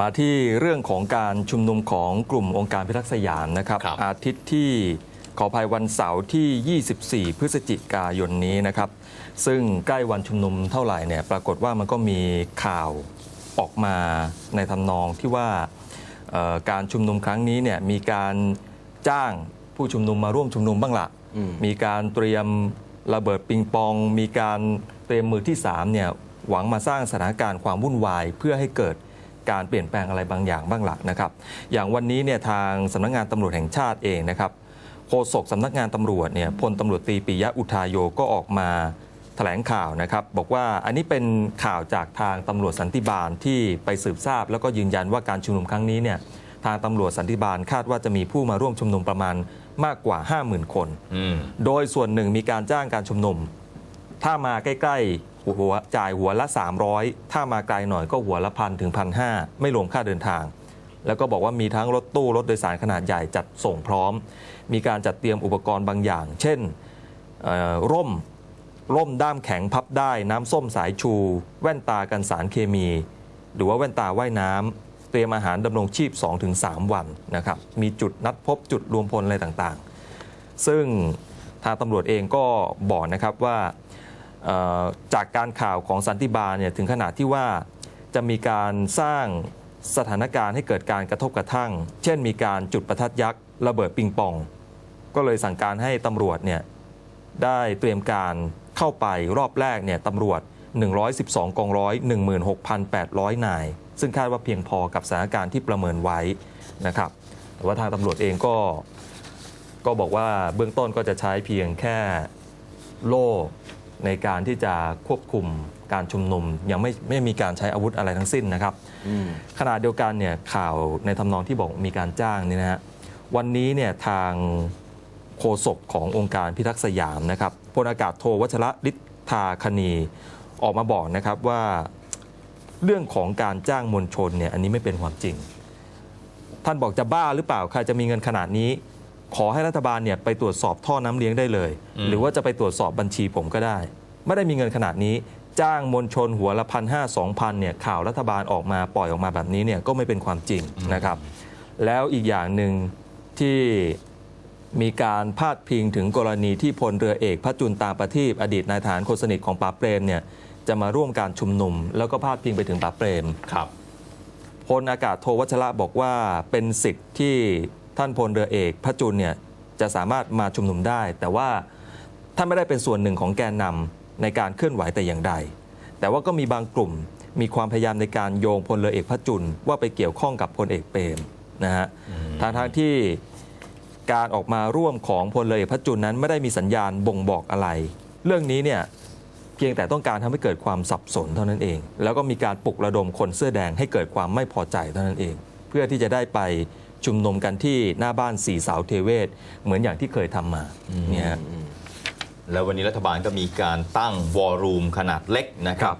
มาที่เรื่องของการชุมนุมของกลุ่มองค์การพิทักษ์สยามนะครับครับอาทิตย์ที่ขออภัยวันเสาร์ที่ 24 พฤศจิกายนนี้นะครับ ซึ่งใกล้วันชุมนุมเท่าไหร่เนี่ยปรากฏว่ามันก็มีข่าวออกมาในทำนองที่ว่าเอ่อการชุมนุมครั้งนี้เนี่ยมีการจ้างผู้ชุมนุมมาร่วมชุมนุมบ้างละอืมมีการเตรียมระเบิดปิงปอง มีการเตรียมมือที่3เนี่ยหวังมาสร้างสถานการณ์ความวุ่นวายเพื่อให้เกิด การเปลี่ยนแปลงอะไรบางอย่างบ้างหลักนะครับ อย่างวันนี้เนี่ยทางสำนักงานตำรวจแห่งชาติเองนะครับโฆษกสำนักงานตำรวจเนี่ยพลตำรวจตรีปิยะอุทายโยก็ออกมาแถลงข่าวนะครับ บอกว่าอันนี้เป็นข่าวจากทางตำรวจสันติบาลที่ไปสืบทราบ แล้วก็ยืนยันว่าการชุมนุมครั้งนี้เนี่ยทางตำรวจสันติบาลคาดว่าจะมีผู้มาร่วมชุมนุมประมาณมากกว่า 50,000 คนอืมโดยส่วนหนึ่งมีการจ้างการชุมนุม ถ้ามาใกล้ ๆ หัวจ่ายหัวละ 300 ถ้ามาไกลหน่อยก็หัวละพันถึงพันห้าไม่รวมค่าเดินทาง แล้วก็บอกว่ามีทั้งรถตู้รถโดยสารขนาดใหญ่จัดส่งพร้อม มีการจัดเตรียมอุปกรณ์บางอย่าง เช่นร่มร่มด้ามแข็งพับได้น้ำส้มสายชู แว่นตากันสารเคมี หรือว่าแว่นตาว่ายน้ำเตรียมอาหารดำรงชีพ 2-3 วันนะครับมีจุดนัดพบจุดรวมพลอะไรต่างๆ ซึ่งทางตำรวจเองก็บอกนะครับว่า จากการข่าวของสันติบาลเนี่ยถึงขนาดที่ว่าจะมีการสร้างสถานการณ์ให้เกิดการกระทบกระทั่ง เช่นมีการจุดประทัดยักษ์ระเบิดปิงปอง ก็เลยสั่งการให้ตำรวจเนี่ยได้เตรียมการเข้าไปรอบแรกเนี่ยตำรวจ 112 กองร้อย 16,800 นาย ซึ่งคาดว่าเพียงพอกับสถานการณ์ที่ประเมินไว้นะครับแต่ว่าทางตำรวจเองก็ ก็บอกว่าเบื้องต้นก็จะใช้เพียงแค่โล่ ในการที่จะควบคุมการชุมนุม ยังไม่ไม่มีการใช้อาวุธอะไรทั้งสิ้นนะครับอืมขณะเดียวกันเนี่ยข่าวในทำนองที่บอกมีการจ้างเนี่ยนะฮะวันนี้เนี่ยทางโฆษกขององค์การพิทักษ์สยามนะครับพลอากาศโทวัชระฤทธาคณีออกมาบอกนะครับว่าเรื่องของการจ้างมวลชนเนี่ยอันนี้ไม่เป็นความจริง ท่านบอกจะบ้าหรือเปล่าใครจะมีเงินขนาดนี้ ขอให้รัฐบาลเนี่ยไปตรวจสอบท่อน้ำเลี้ยงได้เลยอืมหรือว่าจะไปตรวจสอบบัญชีผมก็ได้ ไม่ได้มีเงินขนาดนี้ จ้างมวลชนหัวละพันห้าสองพันเนี่ยข่าวรัฐบาลออกมาปล่อยออกมาแบบนี้เนี่ยก็ไม่เป็นความจริงนะครับ แล้วอีกอย่างหนึ่งที่มีการพาดพิงถึงกรณีที่พลเรือเอกพระจุลตาประทีปอดีตนายทหารคนสนิทของป๋าเปรมเนี่ยจะมาร่วมการชุมนุม แล้วก็พาดพิงไปถึงป๋าเปรมครับพลอากาศโทวัชระบอกว่าเป็นสิทธิ์ที่ ท่านพลเรือเอกพระจุลเนี่ยจะสามารถมาชุมนุมได้ แต่ว่าท่านไม่ได้เป็นส่วนหนึ่งของแกนนำในการเคลื่อนไหวแต่อย่างใด แต่ว่าก็มีบางกลุ่มมีความพยายามในการโยงพลเรือเอกพระจุลว่าไปเกี่ยวข้องกับพลเอกเปรมนะฮะทางทางๆที่การออกมาร่วมของพลเรือเอกพระจุลนั้นไม่ได้มีสัญญาณบ่งบอกอะไร เรื่องนี้เนี่ยเพียงแต่ต้องการทำให้เกิดความสับสนเท่านั้นเอง แล้วก็มีการปลุกระดมคนเสื้อแดงให้เกิดความไม่พอใจเท่านั้นเอง เพื่อที่จะได้ไป ชุมนุมกันที่หน้าบ้านสีสาวเทเวศ เหมือนอย่างที่เคยทำมาเนี่ยฮะ แล้ววันนี้รัฐบาลก็มีการตั้งวอลลุ่มขนาดเล็กนะครับ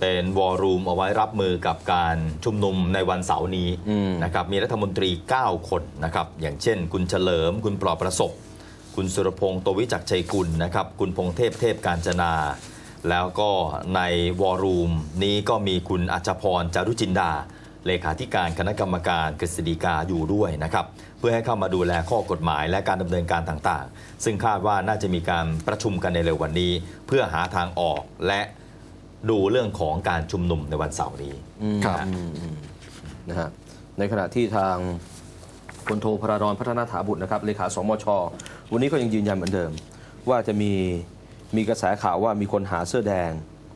เป็นวอลลุ่มเอาไว้รับมือกับการชุมนุมในวันเสาร์นี้อืม นะครับ มีรัฐมนตรี 9 คนนะครับ อย่างเช่น คุณเฉลิม คุณปลอบประสบ คุณสุรพงศ์โตวิจักรชัยกุลนะครับ คุณพงเทพเทพการจนา แล้วก็ในวอลลุ่มนี้ก็มีคุณอัจพรจารุจินดา เลขาธิการคณะกรรมการกฤษฎีกาอยู่ด้วยนะครับ เพื่อให้เข้ามาดูแลข้อกฎหมายและการดำเนินการต่างๆ ซึ่งคาดว่าน่าจะมีการประชุมกันในเร็ววันนี้ เพื่อหาทางออกและดูเรื่องของการชุมนุมในวันเสาร์นี้อืมครับอืมอืมนะฮะในขณะที่ทางพลโทพระดอนพัฒนาถาบุตรนะครับเลขาสมช วันนี้ก็ยังยืนยันเหมือนเดิม ว่าจะมีมีกระแสข่าวว่ามีคนหาเสื้อแดง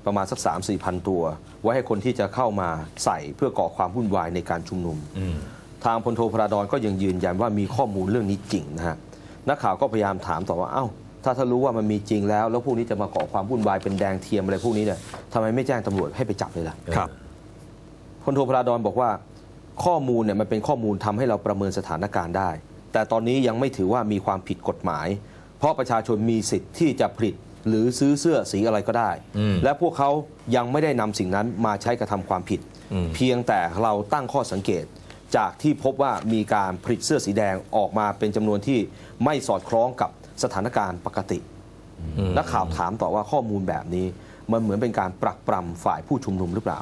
ประมาณสัก3 4พันตัว ไว้ให้คนที่จะเข้ามาใส่เพื่อก่อความวุ่นวายในการชุมนุมอืมทางพลโทพระดอนก็ยังยืนยันว่ามีข้อมูลเรื่องนี้จริงนะฮะนักข่าวก็พยายามถามต่อว่าเอ้า ถ้าถ้ารู้ว่ามันมีจริงแล้ว แล้วพวกนี้จะมาก่อความวุ่นวายเป็นแดงเทียมอะไรพวกนี้เนี่ยทำไมไม่แจ้งตำรวจให้ไปจับเลยล่ะครับพลโทพระดอนบอกว่าข้อมูลเนี่ยมันเป็นข้อมูลทำให้เราประเมินสถานการณ์ได้ แต่ตอนนี้ยังไม่ถือว่ามีความผิดกฎหมาย เพราะประชาชนมีสิทธิ์ที่จะผลิต หรือซื้อเสื้อสีอะไรก็ได้อืมและพวกเขายังไม่ได้นำสิ่งนั้นมาใช้กระทำความผิดอืมเพียงแต่เราตั้งข้อสังเกต จากที่พบว่ามีการผลิตเสื้อสีแดงออกมาเป็นจำนวนที่ไม่สอดคล้องกับสถานการณ์ปกติอืมนักข่าวถามต่อว่าข้อมูลแบบนี้ มันเหมือนเป็นการปรักปรำฝ่ายผู้ชุมนุมหรือเปล่า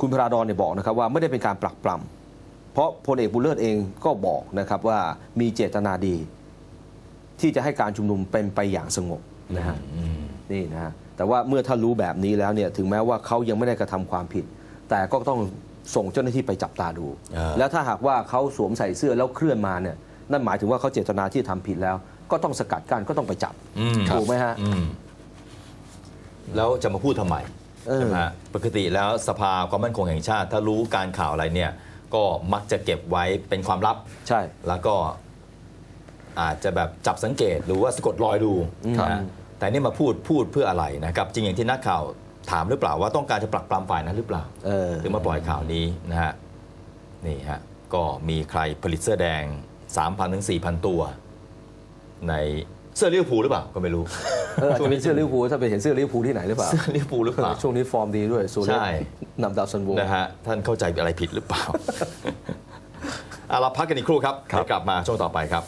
คุณพระราดอนเนี่ยบอกนะครับว่าไม่ได้เป็นการปลักปลำเพราะพลเอกบุญเลิศเองก็บอกนะครับว่ามีเจตนาดี ที่จะให้การชุมนุมเป็นไปอย่างสงบ นะฮะอืมนี่นะฮะแต่ว่าเมื่อท่านรู้แบบนี้แล้วเนี่ยถึงแม้ว่าเขายังไม่ได้กระทำความผิด แต่ก็ต้องส่งเจ้าหน้าที่ไปจับตาดูอ่าแล้วถ้าหากว่าเขาสวมใส่เสื้อแล้วเคลื่อนมาเนี่ยนั่นหมายถึงว่าเขาเจตนาที่ทำผิดแล้ว ก็ต้องสกัดกั้นก็ต้องไปจับอืมถูกไหมฮะอืมแล้วจะมาพูดทำไมเออใช่ไหมฮะปกติแล้วสภาความมั่นคงแห่งชาติ ถ้ารู้การข่าวอะไรเนี่ย ก็มักจะเก็บไว้เป็นความลับใช่ แล้วก็ อาจจะแบบจับสังเกตหรือว่าสะกดรอยดูครับนะแต่นี่มาพูดพูดเพื่ออะไรนะครับจริงอย่างที่นักข่าวถามหรือเปล่าว่าต้องการจะปรักปรำฝ่ายนั้นหรือเปล่าเออถึงมาปล่อยข่าวนี้นะฮะนี่ฮะก็มีใครผลิตเสื้อแดง 3,000ถึง4,000 ตัว ในเสื้อลิเวอร์พูลหรือเปล่าก็ไม่รู้เอออาจจะเป็นเสื้อลิเวอร์พูลถ้าไปเห็นเสื้อลิเวอร์พูลที่ไหนหรือเปล่าเสื้อลิเวอร์พูลหรือเปล่าช่วงนี้ฟอร์มดีด้วยส่วนใช่นำดาวซันโวนะฮะท่านเข้าใจอะไรผิดหรือเปล่าเอาเราพักกันอีกครู่ครับเดี๋ยวกลับมาช่วงต่อไปครับ